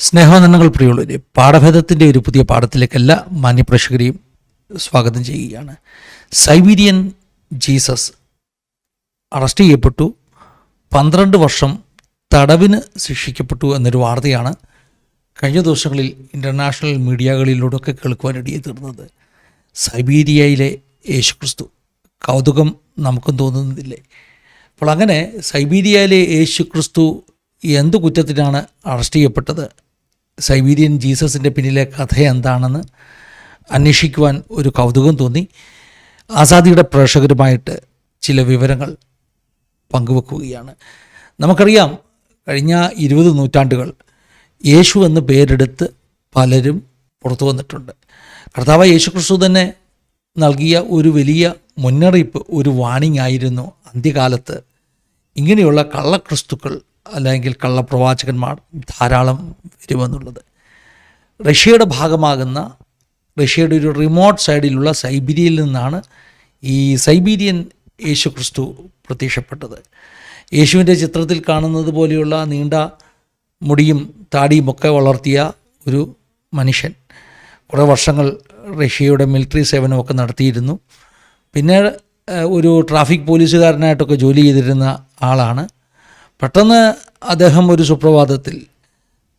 സ്നേഹവന്ദനങ്ങൾ പ്രിയുള്ളവരെ പാഠഭേദത്തിന്റെ ഒരു പുതിയ പാഠത്തിലേക്ക് എല്ലാ മാന്യപ്രേക്ഷകരെയും സ്വാഗതം ചെയ്യുകയാണ്. സൈബീരിയൻ ജീസസ് അറസ്റ്റ് ചെയ്യപ്പെട്ടു. പന്ത്രണ്ട് വർഷം തടവിന് ശിക്ഷിക്കപ്പെട്ടു എന്നൊരു വാർത്തയാണ് കഴിഞ്ഞ ദിവസങ്ങളിൽ ഇന്റർനാഷണൽ മീഡിയകളിലൂടെയൊക്കെ കേൾക്കുവാനിടയെ തീർന്നത്. സൈബീരിയയിലെ യേശുക്രിസ്തു. കൗതുകം നമുക്കും തോന്നുന്നില്ലേ? അപ്പോൾ അങ്ങനെ സൈബീരിയയിലെ യേശുക്രിസ്തു എന്ത് കുറ്റത്തിനാണ് അറസ്റ്റ് ചെയ്യപ്പെട്ടത്? സൈബീരിയൻ ജീസസിന്റെ പിന്നിലെ കഥ എന്താണെന്ന് അന്വേഷിക്കുവാൻ ഒരു കൗതുകം തോന്നി. ആസാദിയുടെ പ്രേക്ഷകരുമായിട്ട് ചില വിവരങ്ങൾ പങ്കുവെക്കുകയാണ്. നമുക്കറിയാം കഴിഞ്ഞ ഇരുപത് നൂറ്റാണ്ടുകൾ യേശു എന്ന് പേരെടുത്ത് പലരും പുറത്തു വന്നിട്ടുണ്ട്. കർത്താവ് യേശുക്രിസ്തു തന്നെ നൽകിയ ഒരു വലിയ മുന്നറിയിപ്പ് ഒരു വാണിംഗ് ആയിരുന്നു അന്ത്യകാലത്ത് ഇങ്ങനെയുള്ള കള്ളക്രിസ്തുക്കൾ അല്ലെങ്കിൽ കള്ളപ്രവാചകന്മാർ ധാരാളം വരുമെന്നുള്ളത്. റഷ്യയുടെ ഭാഗമാകുന്ന റഷ്യയുടെ ഒരു റിമോട്ട് സൈഡിലുള്ള സൈബീരിയയിൽ നിന്നാണ് ഈ സൈബീരിയൻ യേശു ക്രിസ്തു പ്രത്യക്ഷപ്പെട്ടത്. യേശുവിന്റെ ചിത്രത്തിൽ കാണുന്നത് പോലെയുള്ള നീണ്ട മുടിയും താടിയും ഒക്കെ വളർത്തിയ ഒരു മനുഷ്യൻ. കുറേ വർഷങ്ങൾ റഷ്യയുടെ മിലിറ്ററി സേവനമൊക്കെ നടത്തിയിരുന്നു. പിന്നെ ഒരു ട്രാഫിക് പോലീസുകാരനായിട്ടൊക്കെ ജോലി ചെയ്തിരുന്ന ആളാണ് പെട്ടെന്ന് അദ്ദേഹം ഒരു സുപ്രഭാതത്തിൽ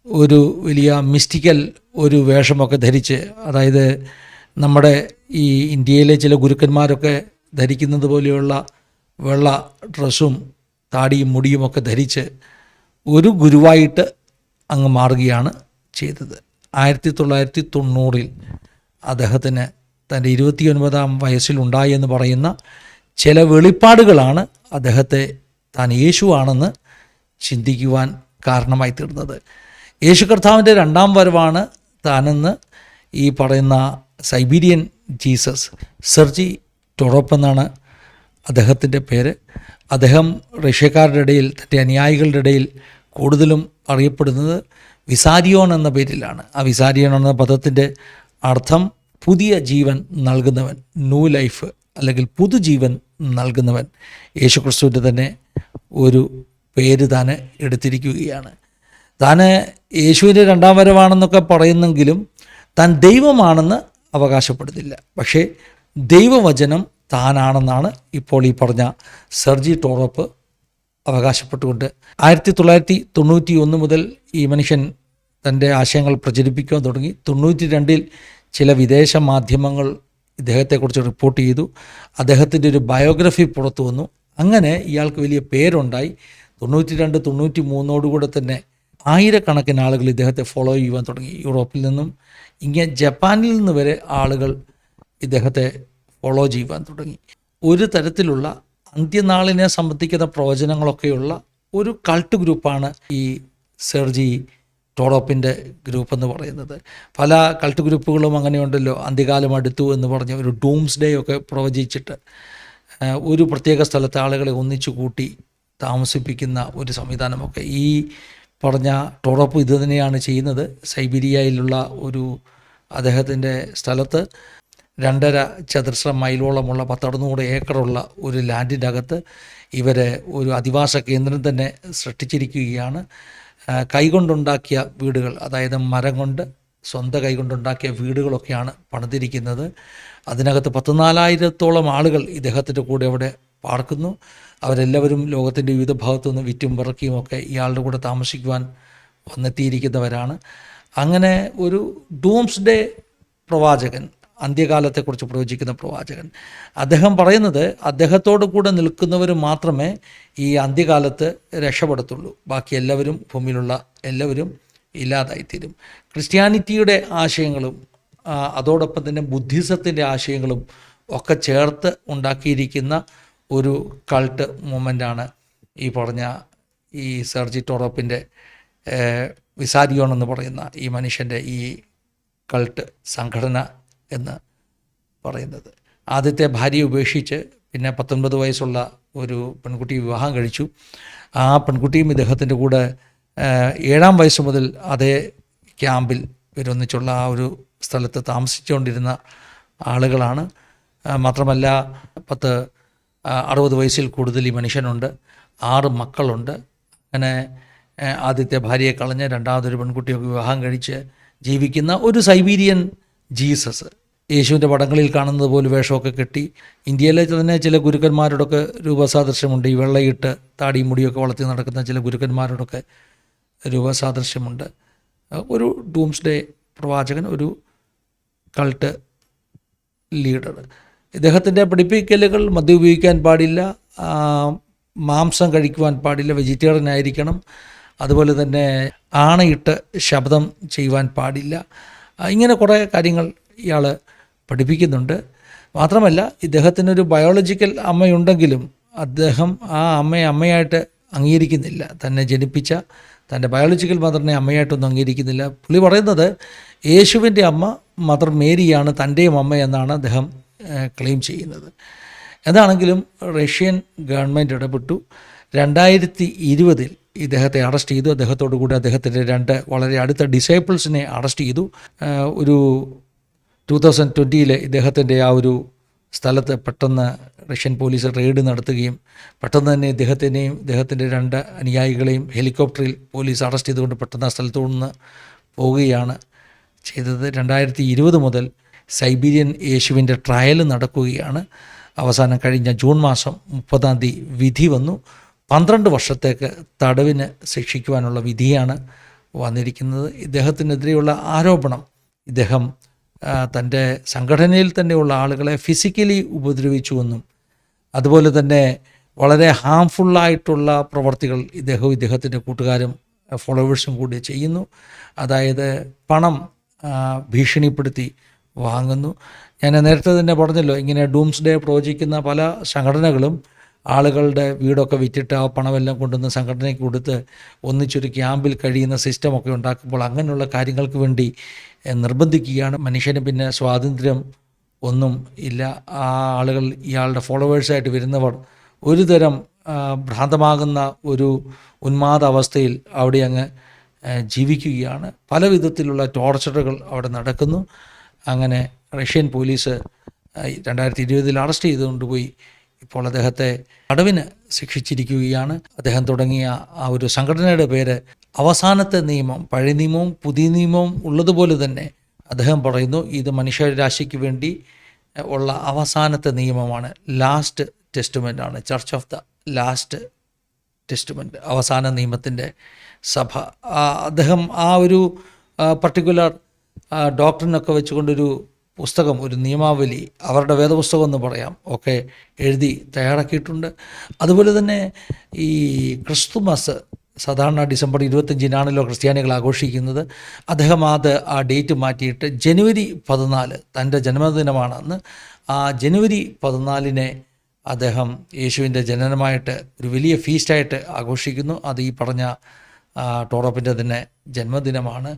ഒരു വലിയ മിസ്റ്റിക്കൽ ഒരു വേഷമൊക്കെ ധരിച്ച് അതായത് നമ്മുടെ ഈ ഇന്ത്യയിലെ ചില ഗുരുക്കന്മാരൊക്കെ ധരിക്കുന്നത് പോലെയുള്ള വെള്ള ഡ്രസ്സും താടിയും മുടിയുമൊക്കെ ധരിച്ച് ഒരു ഗുരുവായിട്ട് അങ്ങ് മാറുകയാണ് ചെയ്തത്. ആയിരത്തി തൊള്ളായിരത്തി തൊണ്ണൂറിൽ അദ്ദേഹത്തിന് തന്റെ ഇരുപത്തിയൊൻപതാം വയസ്സിലുണ്ടായി എന്ന് പറയുന്ന ചില വെളിപ്പാടുകളാണ് അദ്ദേഹത്തെ താൻ യേശുവാണെന്ന് ചിന്തിക്കുവാൻ കാരണമായി തീർന്നത്. യേശു കർത്താവിന്റെ രണ്ടാം വരവാണ് താനെന്ന് ഈ പറയുന്ന സൈബീരിയൻ ജീസസ് സെർജി ടൊറോപ്പ് എന്നാണ് അദ്ദേഹത്തിന്റെ പേര്. അദ്ദേഹം റഷ്യക്കാരുടെ ഇടയിൽ തന്റെ അനുയായികളുടെ ഇടയിൽ കൂടുതലും അറിയപ്പെടുന്നത് വിസാരിയോൺ എന്ന പേരിലാണ്. ആ വിസാരിയോൺ എന്ന പദത്തിന്റെ അർത്ഥം പുതിയ ജീവൻ നൽകുന്നവൻ ന്യൂ ലൈഫ് അല്ലെങ്കിൽ പുതുജീവൻ നൽകുന്നവൻ യേശുക്രിസ്തുവിന്റെ തന്നെ ഒരു പേര് താൻ എടുത്തിരിക്കുകയാണ്. താൻ യേശുവിന്റെ രണ്ടാം വരവാണെന്നൊക്കെ പറയുന്നെങ്കിലും താൻ ദൈവമാണെന്ന് അവകാശപ്പെടുന്നില്ല. പക്ഷേ ദൈവവചനം താനാണെന്നാണ് ഇപ്പോൾ ഈ പറഞ്ഞ സെർജി ടോറോപ്പ് അവകാശപ്പെട്ടുകൊണ്ട് ആയിരത്തി തൊള്ളായിരത്തി തൊണ്ണൂറ്റി ഒന്ന് മുതൽ ഈ മനുഷ്യൻ തന്റെ ആശയങ്ങൾ പ്രചരിപ്പിക്കാൻ തുടങ്ങി. തൊണ്ണൂറ്റി രണ്ടിൽ ചില വിദേശ മാധ്യമങ്ങൾ ഇദ്ദേഹത്തെക്കുറിച്ച് റിപ്പോർട്ട് ചെയ്തു. അദ്ദേഹത്തിന്റെ ഒരു ബയോഗ്രഫി പുറത്തു വന്നു. അങ്ങനെ ഇയാൾക്ക് വലിയ പേരുണ്ടായി. തൊണ്ണൂറ്റി രണ്ട് തൊണ്ണൂറ്റി മൂന്നോടുകൂടെ തന്നെ ആയിരക്കണക്കിന് ആളുകൾ ഇദ്ദേഹത്തെ ഫോളോ ചെയ്യുവാൻ തുടങ്ങി. യൂറോപ്പിൽ നിന്നും ഇങ്ങനെ ജപ്പാനിൽ നിന്ന് വരെ ആളുകൾ ഇദ്ദേഹത്തെ ഫോളോ ചെയ്യുവാൻ തുടങ്ങി. ഒരു തരത്തിലുള്ള അന്ത്യനാളിനെ സംബന്ധിക്കുന്ന പ്രവചനങ്ങളൊക്കെയുള്ള ഒരു കൾട്ട് ഗ്രൂപ്പാണ് ഈ സെർജി ടോറോപ്പിന്റെ ഗ്രൂപ്പ് എന്ന് പറയുന്നത്. പല കൾട്ട് ഗ്രൂപ്പുകളും അങ്ങനെയുണ്ടല്ലോ. അന്ത്യകാലം അടുത്തു എന്ന് പറഞ്ഞ് ഒരു ഡൂംസ് ഡേ ഒക്കെ പ്രവചിച്ചിട്ട് ഒരു പ്രത്യേക സ്ഥലത്തെ ആളുകളെ ഒന്നിച്ചു കൂട്ടി താമസിപ്പിക്കുന്ന ഒരു സംവിധാനമൊക്കെ ഈ പറഞ്ഞ ടോറോപ്പ് ഇത് തന്നെയാണ് ചെയ്യുന്നത്. സൈബീരിയയിലുള്ള ഒരു അദ്ദേഹത്തിന്റെ സ്ഥലത്ത് രണ്ടര ചതുരശ്ര മൈലോളമുള്ള പത്തറുന്നൂറ് ഏക്കറുള്ള ഒരു ലാൻഡിന്റെ അകത്ത് ഇവരെ ഒരു അധിവാസ കേന്ദ്രം തന്നെ സൃഷ്ടിച്ചിരിക്കുകയാണ്. കൈകൊണ്ടുണ്ടാക്കിയ വീടുകൾ അതായത് മരം കൊണ്ട് സ്വന്തം കൈകൊണ്ടുണ്ടാക്കിയ വീടുകളൊക്കെയാണ് പണിതിരിക്കുന്നത്. അതിനകത്ത് പത്തുനാലായിരത്തോളം ആളുകൾ ഇദ്ദേഹത്തിന്റെ കൂടെ അവിടെ പാർക്കുന്നു. അവരെല്ലാവരും ലോകത്തിന്റെ വിവിധ ഭാഗത്തു നിന്ന് വിറ്റും പിറക്കിയും ഒക്കെ ഇയാളുടെ കൂടെ താമസിക്കുവാൻ വന്നെത്തിയിരിക്കുന്നവരാണ്. അങ്ങനെ ഒരു ഡൂംസ് ഡേ പ്രവാചകൻ അന്ത്യകാലത്തെക്കുറിച്ച് പ്രവചിക്കുന്ന പ്രവാചകൻ. അദ്ദേഹം പറയുന്നത് അദ്ദേഹത്തോട് കൂടെ നിൽക്കുന്നവർ മാത്രമേ ഈ അന്ത്യകാലത്ത് രക്ഷപ്പെടത്തുള്ളൂ. ബാക്കി എല്ലാവരും ഭൂമിയിലുള്ള എല്ലാവരും ഇല്ലാതായിത്തീരും. ക്രിസ്ത്യാനിറ്റിയുടെ ആശയങ്ങളും അതോടൊപ്പം തന്നെ ബുദ്ധിസത്തിന്റെ ആശയങ്ങളും ഒക്കെ ചേർത്ത് ഉണ്ടാക്കിയിരിക്കുന്ന ഒരു കൾട്ട് മൂമെന്റാണ് ഈ പറഞ്ഞ ഈ സെർജി ടോറോപ്പിന്റെ വിസാരിയോൺ എന്ന് പറയുന്ന ഈ മനുഷ്യന്റെ ഈ കൾട്ട് സംഘടന എന്ന് പറയുന്നത്. ആദ്യത്തെ ഭാര്യയെ ഉപേക്ഷിച്ച് പിന്നെ പത്തൊൻപത് വയസ്സുള്ള ഒരു പെൺകുട്ടി വിവാഹം കഴിച്ചു. ആ പെൺകുട്ടിയും ഇദ്ദേഹത്തിന്റെ കൂടെ ഏഴാം വയസ്സ് മുതൽ അതേ ക്യാമ്പിൽ ഇവരൊന്നിച്ചുള്ള ആ ഒരു സ്ഥലത്ത് താമസിച്ചുകൊണ്ടിരുന്ന ആളുകളാണ്. മാത്രമല്ല പത്ത് അറുപത് വയസ്സിൽ കൂടുതൽ ഈ മനുഷ്യനുണ്ട്. ആറ് മക്കളുണ്ട്. അങ്ങനെ ആദ്യത്തെ ഭാര്യയെ കളഞ്ഞ് രണ്ടാമതൊരു പെൺകുട്ടിയൊക്കെ വിവാഹം കഴിച്ച് ജീവിക്കുന്ന ഒരു സൈബീരിയൻ ജീസസ്. യേശുവിന്റെ പടങ്ങളിൽ കാണുന്നത് പോലെ വേഷമൊക്കെ കെട്ടി ഇന്ത്യയിലെ തന്നെ ചില ഗുരുക്കന്മാരോടൊക്കെ രൂപസാദൃശ്യമുണ്ട്. ഈ വെള്ളയിട്ട് താടിയും മുടിയൊക്കെ വളർത്തി നടക്കുന്ന ചില ഗുരുക്കന്മാരോടൊക്കെ രൂപസാദൃശ്യമുണ്ട്. ഒരു ഡൂംസ്ഡേ പ്രവാചകൻ ഒരു കൾട്ട് ലീഡർ. ഇദ്ദേഹത്തിന്റെ പഠിപ്പിക്കലുകൾ മദ്യം ഉപയോഗിക്കാൻ പാടില്ല മാംസം കഴിക്കുവാൻ പാടില്ല വെജിറ്റേറിയൻ ആയിരിക്കണം അതുപോലെ തന്നെ ആണയിട്ട് ശബ്ദം ചെയ്യുവാൻ പാടില്ല. ഇങ്ങനെ കുറേ കാര്യങ്ങൾ ഇയാൾ പഠിപ്പിക്കുന്നുണ്ട്. മാത്രമല്ല ഇദ്ദേഹത്തിനൊരു ബയോളജിക്കൽ അമ്മയുണ്ടെങ്കിലും അദ്ദേഹം ആ അമ്മയെ അമ്മയായിട്ട് അംഗീകരിക്കുന്നില്ല. തന്നെ ജനിപ്പിച്ച തന്റെ ബയോളജിക്കൽ മദറിനെ അമ്മയായിട്ടൊന്നും അംഗീകരിക്കുന്നില്ല. പുള്ളി പറയുന്നത് യേശുവിന്റെ അമ്മ മദർ മേരിയാണ് തന്റെയും അമ്മ എന്നാണ് അദ്ദേഹം ക്ലെയിം ചെയ്യുന്നത്. എന്താണെങ്കിലും റഷ്യൻ ഗവൺമെന്റ് ഇടപെട്ടു. രണ്ടായിരത്തി ഇരുപതിൽ ഇദ്ദേഹത്തെ അറസ്റ്റ് ചെയ്തു. അദ്ദേഹത്തോടു കൂടി അദ്ദേഹത്തിന്റെ രണ്ട് വളരെ അടുത്ത ഡിസേബിൾസിനെ അറസ്റ്റ് ചെയ്തു. ഒരു ടു തൗസൻഡ് ട്വന്റിയിലെ ഇദ്ദേഹത്തിന്റെ ആ ഒരു സ്ഥലത്ത് പെട്ടെന്ന് റഷ്യൻ പോലീസ് റെയ്ഡ് നടത്തുകയും പെട്ടെന്ന് തന്നെ ഇദ്ദേഹത്തിനെയും ഇദ്ദേഹത്തിന്റെ രണ്ട് അനുയായികളെയും ഹെലികോപ്റ്ററിൽ പോലീസ് അറസ്റ്റ് ചെയ്തുകൊണ്ട് പെട്ടെന്ന് ആ സ്ഥലത്തു നിന്ന് പോവുകയാണ് ചെയ്തത്. രണ്ടായിരത്തി ഇരുപത് മുതൽ സൈബീരിയൻ യേശുവിന്റെ ട്രയൽ നടക്കുകയാണ്. അവസാനം കഴിഞ്ഞ ജൂൺ മാസം മുപ്പതാം തീയതി വിധി വന്നു. പന്ത്രണ്ട് വർഷത്തേക്ക് തടവിന് ശിക്ഷിക്കുവാനുള്ള വിധിയാണ് വന്നിരിക്കുന്നത്. ഇദ്ദേഹത്തിനെതിരെയുള്ള ആരോപണം ഇദ്ദേഹം തന്റെ സംഘടനയിൽ തന്നെയുള്ള ആളുകളെ ഫിസിക്കലി ഉപദ്രവിച്ചുവെന്നും അതുപോലെ തന്നെ വളരെ ഹാംഫുള്ളായിട്ടുള്ള പ്രവർത്തികൾ ഇദ്ദേഹവും ഇദ്ദേഹത്തിന്റെ കൂട്ടുകാരും ഫോളോവേഴ്സും കൂടി ചെയ്യുന്നു. അതായത് പണം ഭീഷണിപ്പെടുത്തി വാങ്ങുന്നു. ഞാൻ നേരത്തെ തന്നെ പറഞ്ഞല്ലോ ഇങ്ങനെ ഡൂംസ് ഡേ പ്രവചിക്കുന്ന പല സംഘടനകളും ആളുകളുടെ വീടൊക്കെ വിറ്റിട്ട് ആ പണമെല്ലാം കൊണ്ടുവന്ന് സംഘടനയ്ക്ക് കൊടുത്ത് ഒന്നിച്ചൊരു ക്യാമ്പിൽ കഴിയുന്ന സിസ്റ്റമൊക്കെ ഉണ്ടാക്കുമ്പോൾ അങ്ങനെയുള്ള കാര്യങ്ങൾക്ക് വേണ്ടി നിർബന്ധിക്കുകയാണ്. മനുഷ്യന് പിന്നെ സ്വാതന്ത്ര്യം ഒന്നും ഇല്ല. ആ ആളുകൾ ഇയാളുടെ ഫോളോവേഴ്സായിട്ട് വരുന്നവർ ഒരു തരം ഭ്രാന്തമാകുന്ന ഒരു ഉന്മാദ അവസ്ഥയിൽ അവിടെ അങ്ങ് ജീവിക്കുകയാണ്. പല വിധത്തിലുള്ള ടോർച്ചറുകൾ അവിടെ നടക്കുന്നു. അങ്ങനെ റഷ്യൻ പോലീസ് രണ്ടായിരത്തി ഇരുപതിൽ അറസ്റ്റ് ചെയ്ത് കൊണ്ടുപോയി ഇപ്പോൾ അദ്ദേഹത്തെ തടവിന് ശിക്ഷിച്ചിരിക്കുകയാണ്. അദ്ദേഹം തുടങ്ങിയ ആ ഒരു സംഘടനയുടെ പേര് അവസാനത്തെ നിയമം പഴയ നിയമവും പുതിയ നിയമവും ഉള്ളതുപോലെ തന്നെ അദ്ദേഹം പറയുന്നു ഇത് മനുഷ്യരാശിക്ക് വേണ്ടി ഉള്ള അവസാനത്തെ നിയമമാണ്. ലാസ്റ്റ് ടെസ്റ്റ്മെന്റ് ആണ്. Church of the last testament അവസാന നിയമത്തിന്റെ സഭ. അദ്ദേഹം ആ ഒരു പർട്ടിക്കുലർ ഡോക്ടറിനൊക്കെ വെച്ചുകൊണ്ടൊരു പുസ്തകം ഒരു നിയമാവലി അവരുടെ വേദപുസ്തകം എന്ന് പറയാം ഒക്കെ എഴുതി തയ്യാറാക്കിയിട്ടുണ്ട്. അതുപോലെ തന്നെ ഈ ക്രിസ്തുമസ് സാധാരണ ഡിസംബർ ഇരുപത്തഞ്ചിനാണല്ലോ ക്രിസ്ത്യാനികൾ ആഘോഷിക്കുന്നത്. അദ്ദേഹം അത് ആ ഡേറ്റ് മാറ്റിയിട്ട് ജനുവരി പതിനാല് തന്റെ ജന്മദിനമാണെന്ന് ആ ജനുവരി പതിനാലിനെ അദ്ദേഹം യേശുവിന്റെ ജനനമായിട്ട് ഒരു വലിയ ഫീസ്റ്റായിട്ട് ആഘോഷിക്കുന്നു. അത് ഈ പറഞ്ഞ ടോറോപ്പിന്റെ തന്നെ ജന്മദിനമാണ്.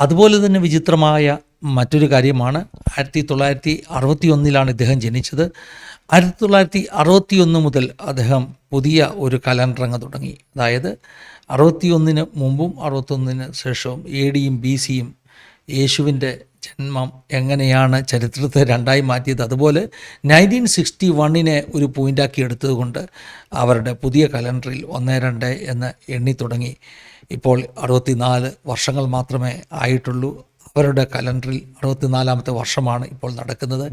അതുപോലെ തന്നെ വിചിത്രമായ മറ്റൊരു കാര്യമാണ്. ആയിരത്തി തൊള്ളായിരത്തി അറുപത്തി ഒന്നിലാണ് ഇദ്ദേഹം ജനിച്ചത്. ആയിരത്തി തൊള്ളായിരത്തി അറുപത്തി ഒന്ന് മുതൽ അദ്ദേഹം പുതിയ ഒരു കലണ്ടർ അങ്ങ് തുടങ്ങി. അതായത് അറുപത്തിയൊന്നിന് മുമ്പും അറുപത്തൊന്നിന് ശേഷവും എ ഡിയും ബി സിയും യേശുവിന്റെ ജന്മം എങ്ങനെയാണ് ചരിത്രത്തെ രണ്ടായി മാറ്റിയത്? അതുപോലെ നയന്റീൻ സിക്സ്റ്റി വണ്ണിനെ ഒരു പോയിന്റാക്കി എടുത്തതുകൊണ്ട് അവരുടെ പുതിയ കലണ്ടറിൽ ഒന്ന് രണ്ട് എന്ന് എണ്ണി തുടങ്ങി. ഇപ്പോൾ അറുപത്തിനാല് വർഷങ്ങൾ മാത്രമേ ആയിട്ടുള്ളൂ. അവരുടെ കലണ്ടറിൽ അറുപത്തിനാലാമത്തെ വർഷമാണ് ഇപ്പോൾ നടക്കുന്നത്.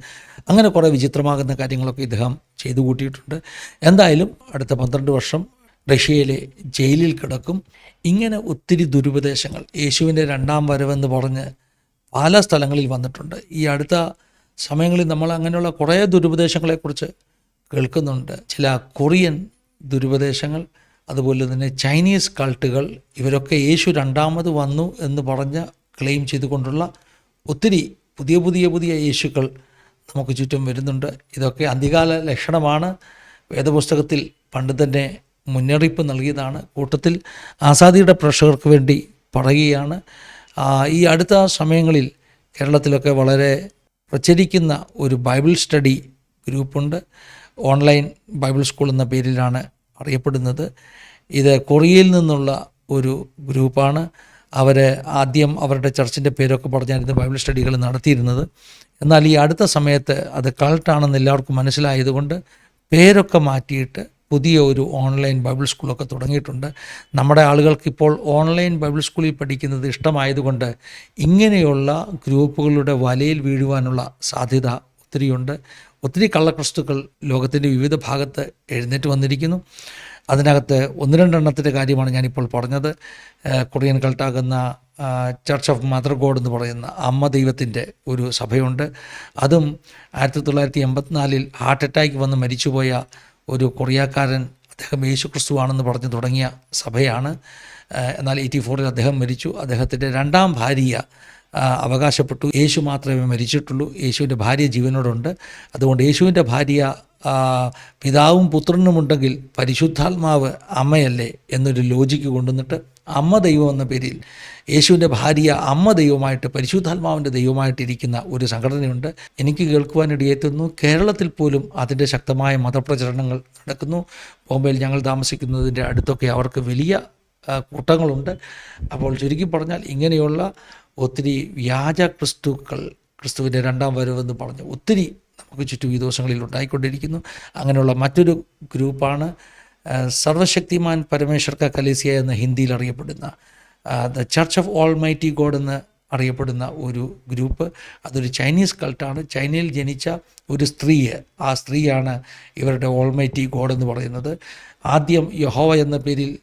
അങ്ങനെ കുറേ വിചിത്രമാകുന്ന കാര്യങ്ങളൊക്കെ ഇദ്ദേഹം ചെയ്തു കൂട്ടിയിട്ടുണ്ട്. എന്തായാലും അടുത്ത പന്ത്രണ്ട് വർഷം റഷ്യയിലെ ജയിലിൽ കിടക്കും. ഇങ്ങനെ ഒത്തിരി ദുരുപദേശങ്ങൾ. യേശുവിന്റെ രണ്ടാം വരവെന്ന് പറഞ്ഞ് പല സ്ഥലങ്ങളിൽ വന്നിട്ടുണ്ട്. ഈ അടുത്ത സമയങ്ങളിൽ നമ്മൾ അങ്ങനെയുള്ള കുറേ ദുരുപദേശങ്ങളെക്കുറിച്ച് കേൾക്കുന്നുണ്ട്. ചില കൊറിയൻ ദുരുപദേശങ്ങൾ അതുപോലെ തന്നെ ചൈനീസ് കൾട്ടുകൾ ഇവരൊക്കെ യേശു രണ്ടാമത് വന്നു എന്ന് പറഞ്ഞ് ക്ലെയിം ചെയ്തുകൊണ്ടുള്ള ഒത്തിരി പുതിയ പുതിയ പുതിയ യേശുക്കൾ നമുക്ക് ചുറ്റും വരുന്നുണ്ട്. ഇതൊക്കെ അന്ത്യകാല ലക്ഷണമാണ്. വേദപുസ്തകത്തിൽ പണ്ട് തന്നെ മുന്നറിയിപ്പ് നൽകിയതാണ്. കൂട്ടത്തിൽ ആസാദിയുടെ പ്രഷകർക്ക് വേണ്ടി പറയുകയാണ്. ഈ അടുത്ത സമയങ്ങളിൽ കേരളത്തിലൊക്കെ വളരെ പ്രചരിക്കുന്ന ഒരു ബൈബിൾ സ്റ്റഡി ഗ്രൂപ്പുണ്ട്. ഓൺലൈൻ ബൈബിൾ സ്കൂൾ എന്ന പേരിലാണ് അറിയപ്പെടുന്നത്. ഇത് കൊറിയയിൽ നിന്നുള്ള ഒരു ഗ്രൂപ്പാണ്. അവർ ആദ്യം അവരുടെ ചർച്ചിന്റെ പേരൊക്കെ പറഞ്ഞായിരുന്നു ബൈബിൾ സ്റ്റഡികൾ നടത്തിയിരുന്നത്. എന്നാൽ ഈ അടുത്ത സമയത്ത് അത് കൾട്ടാണെന്ന് എല്ലാവർക്കും മനസ്സിലായതുകൊണ്ട് പേരൊക്കെ മാറ്റിയിട്ട് പുതിയ ഒരു ഓൺലൈൻ ബൈബിൾ സ്കൂളൊക്കെ തുടങ്ങിയിട്ടുണ്ട്. നമ്മുടെ ആളുകൾക്കിപ്പോൾ ഓൺലൈൻ ബൈബിൾ സ്കൂളിൽ പഠിക്കുന്നത് ഇഷ്ടമായതുകൊണ്ട് ഇങ്ങനെയുള്ള ഗ്രൂപ്പുകളുടെ വലയിൽ വീഴുവാനുള്ള സാധ്യത ഒത്തിരിയുണ്ട്. ഒത്തിരി കള്ളക്രിസ്തുക്കൾ ലോകത്തിന്റെ വിവിധ ഭാഗത്ത് എഴുന്നേറ്റ് വന്നിരിക്കുന്നു. അതിനകത്ത് ഒന്ന് രണ്ടെണ്ണത്തിന്റെ കാര്യമാണ് ഞാനിപ്പോൾ പറഞ്ഞത്. കൊറിയൻ കൾട്ടാകുന്ന ചർച്ച് ഓഫ് മദർ ഗോഡ് എന്ന് പറയുന്ന അമ്മ ദൈവത്തിന്റെ ഒരു സഭയുണ്ട്. അതും ആയിരത്തി തൊള്ളായിരത്തി എൺപത്തിനാലിൽ ഹാർട്ട് അറ്റാക്ക് വന്ന് മരിച്ചുപോയ ഒരു കൊറിയക്കാരൻ അദ്ദേഹം യേശു ക്രിസ്തുവാണെന്ന് പറഞ്ഞു തുടങ്ങിയ സഭയാണ്. എന്നാൽ എയ്റ്റി ഫോറിൽ അദ്ദേഹം മരിച്ചു. അദ്ദേഹത്തിന്റെ രണ്ടാം ഭാര്യ അവകാശപ്പെട്ടു. യേശു മാത്രമേ മരിച്ചിട്ടുള്ളൂ. യേശുവിന്റെ ഭാര്യ ജീവനോടുണ്ട്. അതുകൊണ്ട് യേശുവിന്റെ ഭാര്യ പിതാവും പുത്രനുമുണ്ടെങ്കിൽ പരിശുദ്ധാത്മാവ് അമ്മയല്ലേ എന്നൊരു ലോജിക്ക് കൊണ്ടുവന്നിട്ട് അമ്മ ദൈവം എന്ന പേരിൽ യേശുവിന്റെ ഭാര്യ അമ്മ ദൈവമായിട്ട് പരിശുദ്ധാത്മാവിന്റെ ദൈവമായിട്ടിരിക്കുന്ന ഒരു സംഘടനയുണ്ട്. എനിക്ക് കേൾക്കുവാനിടയെത്തുന്നു കേരളത്തിൽ പോലും അതിന്റെ ശക്തമായ മതപ്രചരണങ്ങൾ നടക്കുന്നു. ബോംബെയിൽ ഞങ്ങൾ താമസിക്കുന്നതിന്റെ അടുത്തൊക്കെ അവർക്ക് വലിയ കൂട്ടങ്ങളുണ്ട്. അപ്പോൾ ചുരുക്കി പറഞ്ഞാൽ ഇങ്ങനെയുള്ള ഒത്തിരി വ്യാജ ക്രിസ്തുക്കൾ ക്രിസ്തുവിന്റെ രണ്ടാം വരവെന്ന് പറഞ്ഞ് ഒത്തിരി നമുക്ക് ചുറ്റും ഈ ദിവസങ്ങളിൽ ഉണ്ടായിക്കൊണ്ടിരിക്കുന്നു. അങ്ങനെയുള്ള മറ്റൊരു ഗ്രൂപ്പാണ് സർവശക്തിമാൻ പരമേശ്വർ കലേസിയ എന്ന ഹിന്ദിയിൽ അറിയപ്പെടുന്ന the church of almighty god എന്ന് അറിയപ്പെടുന്ന ഒരു ഗ്രൂപ്പ്. അതൊരു ചൈനീസ് കൾട്ടാണ്. ചൈനയിൽ ജനിച്ച ഒരു സ്ത്രീയെ ആ സ്ത്രീയാണ് ഇവരുടെ ഓൾമൈറ്റി ഗോഡ് എന്ന് പറയുന്നത്. ആദ്യം യഹോവ എന്ന പേരിൽ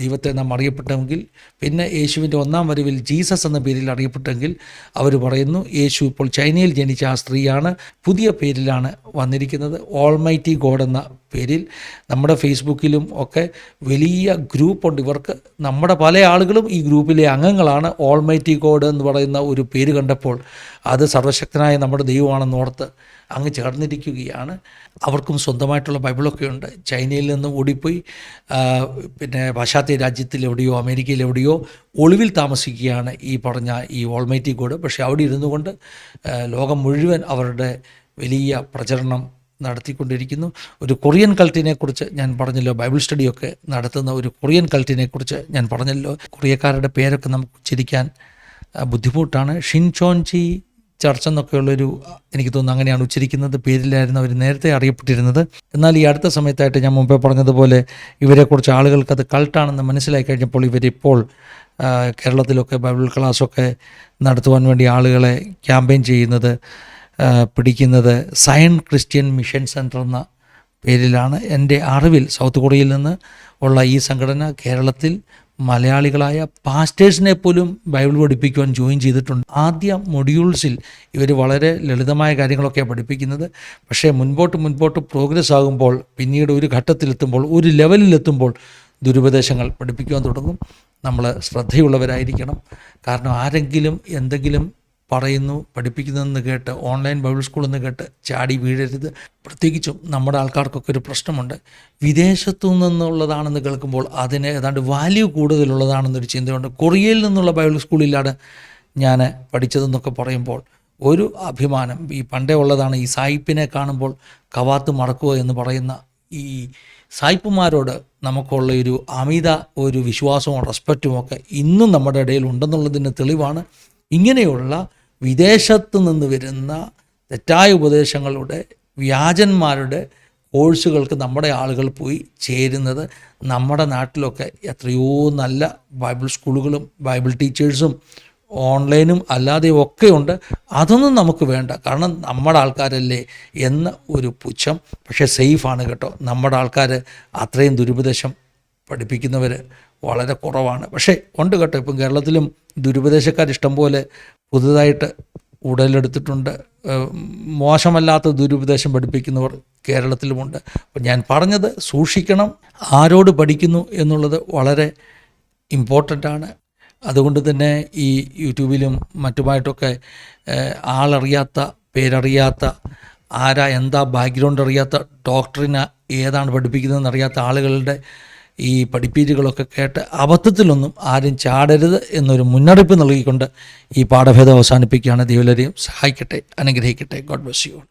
ദൈവത്തെ നാം അറിയപ്പെട്ടെങ്കിൽ പിന്നെ യേശുവിന്റെ ഒന്നാം വരവിൽ ജീസസ് എന്ന പേരിൽ അറിയപ്പെട്ടെങ്കിൽ അവർ പറയുന്നു യേശു ഇപ്പോൾ ചൈനയിൽ ജനിച്ച ആ സ്ത്രീയാണ് പുതിയ പേരിലാണ് വന്നിരിക്കുന്നത് ഓൾമൈറ്റി ഗോഡ് എന്ന പേരിൽ. നമ്മുടെ ഫേസ്ബുക്കിലും ഒക്കെ വലിയ ഗ്രൂപ്പുണ്ട്. ഇവർക്ക് നമ്മുടെ പല ആളുകളും ഈ ഗ്രൂപ്പിലെ അംഗങ്ങളാണ്. ഓൾമൈറ്റി ഗോഡ് എന്ന് പറയുന്ന ഒരു പേര് കണ്ടപ്പോൾ അത് സർവശക്തനായ നമ്മുടെ ദൈവമാണെന്ന് ഓർത്ത് അങ്ങ് ചേർന്നിരിക്കുകയാണ്. അവർക്കും സ്വന്തമായിട്ടുള്ള ബൈബിളൊക്കെ ഉണ്ട്. ചൈനയിൽ നിന്ന് ഓടിപ്പോയി പിന്നെ പാശ്ചാത്യ രാജ്യത്തിലെവിടെയോ അമേരിക്കയിലെവിടെയോ ഒളിവിൽ താമസിക്കുകയാണ് ഈ പറഞ്ഞ ഈ ഓൾമൈറ്റി ഗോഡ് പക്ഷേ അവിടെ ഇരുന്നു കൊണ്ട് ലോകം മുഴുവൻ അവരുടെ വലിയ പ്രചരണം നടത്തിക്കൊണ്ടിരിക്കുന്നു. ഒരു കൊറിയൻ കൾട്ടിനെക്കുറിച്ച് ഞാൻ പറഞ്ഞല്ലോ ബൈബിൾ സ്റ്റഡിയൊക്കെ നടത്തുന്ന ഒരു കൊറിയൻ കൾട്ടിനെക്കുറിച്ച് ഞാൻ പറഞ്ഞല്ലോ. കൊറിയക്കാരുടെ പേരൊക്കെ നമുക്ക് ഉച്ചരിക്കാൻ ബുദ്ധിമുട്ടാണ്. ഷിൻചോൻചി ചർച്ച് എന്നൊക്കെയുള്ളൊരു എനിക്ക് തോന്നുന്നു അങ്ങനെയാണ് ഉച്ചരിക്കുന്നത്. പേരിലായിരുന്നു അവർ നേരത്തെ അറിയപ്പെട്ടിരുന്നത്. എന്നാൽ ഈ അടുത്ത സമയത്തായിട്ട് ഞാൻ മുമ്പേ പറഞ്ഞതുപോലെ ഇവരെക്കുറിച്ച് ആളുകൾക്ക് അത് കൾട്ടാണെന്ന് മനസ്സിലായി കഴിഞ്ഞപ്പോൾ ഇവരിപ്പോൾ കേരളത്തിലൊക്കെ ബൈബിൾ ക്ലാസ്സൊക്കെ നടത്തുവാൻ വേണ്ടി ആളുകളെ ക്യാമ്പയിൻ ചെയ്യുന്നത് പിടിക്കുന്നത് സയൻ ക്രിസ്ത്യൻ മിഷൻ സെന്റർ എന്ന പേരിലാണ്. എന്റെ അറിവിൽ സൗത്ത് കൊറിയയിൽ നിന്ന് ഉള്ള ഈ സംഘടന കേരളത്തിൽ മലയാളികളായ പാസ്റ്റേഴ്സിനെ പോലും ബൈബിൾ പഠിപ്പിക്കുവാൻ ജോയിൻ ചെയ്തിട്ടുണ്ട്. ആദ്യ മൊഡ്യൂൾസിൽ ഇവർ വളരെ ലളിതമായ കാര്യങ്ങളൊക്കെ പഠിപ്പിക്കുന്നത്. പക്ഷേ മുൻപോട്ട് മുൻപോട്ട് പ്രോഗ്രസ് ആകുമ്പോൾ പിന്നീട് ഒരു ഘട്ടത്തിലെത്തുമ്പോൾ ഒരു ലെവലിലെത്തുമ്പോൾ ദുരുപദേശങ്ങൾ പഠിപ്പിക്കുവാൻ തുടങ്ങും. നമ്മൾ ശ്രദ്ധയുള്ളവരായിരിക്കണം. കാരണം ആരെങ്കിലും എന്തെങ്കിലും പറയുന്നു പഠിപ്പിക്കുന്നതെന്ന് കേട്ട് ഓൺലൈൻ ബൈബിൾ സ്കൂൾ എന്ന് കേട്ട് ചാടി വീഴരുത്. പ്രത്യേകിച്ചും നമ്മുടെ ആൾക്കാർക്കൊക്കെ ഒരു പ്രശ്നമുണ്ട്. വിദേശത്തു നിന്നുള്ളതാണെന്ന് കേൾക്കുമ്പോൾ അതിന് ഏതാണ്ട് വാല്യൂ കൂടുതലുള്ളതാണെന്നൊരു ചിന്തയുണ്ട്. കൊറിയയിൽ നിന്നുള്ള ബൈബിൾ സ്കൂളിലാണ് ഞാൻ പഠിച്ചതെന്നൊക്കെ പറയുമ്പോൾ ഒരു അഭിമാനം. ഈ പണ്ടേ ഉള്ളതാണ് ഈ സായിപ്പിനെ കാണുമ്പോൾ കവാത്ത് മറക്കുക എന്ന് പറയുന്ന ഈ സായിപ്പുമാരോട് നമുക്കുള്ള ഒരു അമിത ഒരു വിശ്വാസവും റെസ്പെക്റ്റും ഒക്കെ ഇന്നും നമ്മുടെ ഇടയിൽ ഉണ്ടെന്നുള്ളതിന്റെ തെളിവാണ്. ഇങ്ങനെയുള്ള വിദേശത്ത് നിന്ന് വരുന്ന തെറ്റായ ഉപദേശങ്ങളുടെ വ്യാജന്മാരുടെ കോഴ്സുകൾക്ക് നമ്മുടെ ആളുകൾ പോയി ചേരുന്നത് നമ്മുടെ നാട്ടിലൊക്കെ എത്രയോ നല്ല ബൈബിൾ സ്കൂളുകളും ബൈബിൾ ടീച്ചേഴ്സും ഓൺലൈനും അല്ലാതെയും ഒക്കെ ഉണ്ട്. അതൊന്നും നമുക്ക് വേണ്ട. കാരണം നമ്മുടെ ആൾക്കാരല്ലേ എന്ന ഒരു പുച്ഛം. പക്ഷേ സേഫാണ് കേട്ടോ. നമ്മുടെ ആൾക്കാർ അത്രയും ദുരുപദേശം പഠിപ്പിക്കുന്നവർ വളരെ കുറവാണ്. പക്ഷേ ഉണ്ട് കേട്ടോ. ഇപ്പം കേരളത്തിലും ദുരുപദേശക്കാർ ഇഷ്ടംപോലെ പുതുതായിട്ട് ഉടലെടുത്തിട്ടുണ്ട്. മോശമല്ലാത്ത ദുരുപദേശം പഠിപ്പിക്കുന്നവർ കേരളത്തിലുമുണ്ട്. അപ്പം ഞാൻ പറഞ്ഞത് സൂക്ഷിക്കണം. ആരോട് പഠിക്കുന്നു എന്നുള്ളത് വളരെ ഇമ്പോർട്ടന്റ് ആണ്. അതുകൊണ്ട് തന്നെ ഈ യൂട്യൂബിലും മറ്റുമായിട്ടൊക്കെ ആളറിയാത്ത പേരറിയാത്ത ആരാ എന്താ ബാക്ക്ഗ്രൗണ്ട് അറിയാത്ത ഡോക്ടറിന് ഏതാണ് പഠിപ്പിക്കുന്നതെന്ന് അറിയാത്ത ആളുകളുടെ ഈ പഠിപ്പീരുകളൊക്കെ കേട്ട് അബദ്ധത്തിലൊന്നും ആരും ചാടരുത് എന്നൊരു മുന്നറിയിപ്പ് നൽകിക്കൊണ്ട് ഈ പാഠഭേദം അവസാനിപ്പിക്കുകയാണ്. ദൈവലരെയും സഹായിക്കട്ടെ അനുഗ്രഹിക്കട്ടെ. God bless you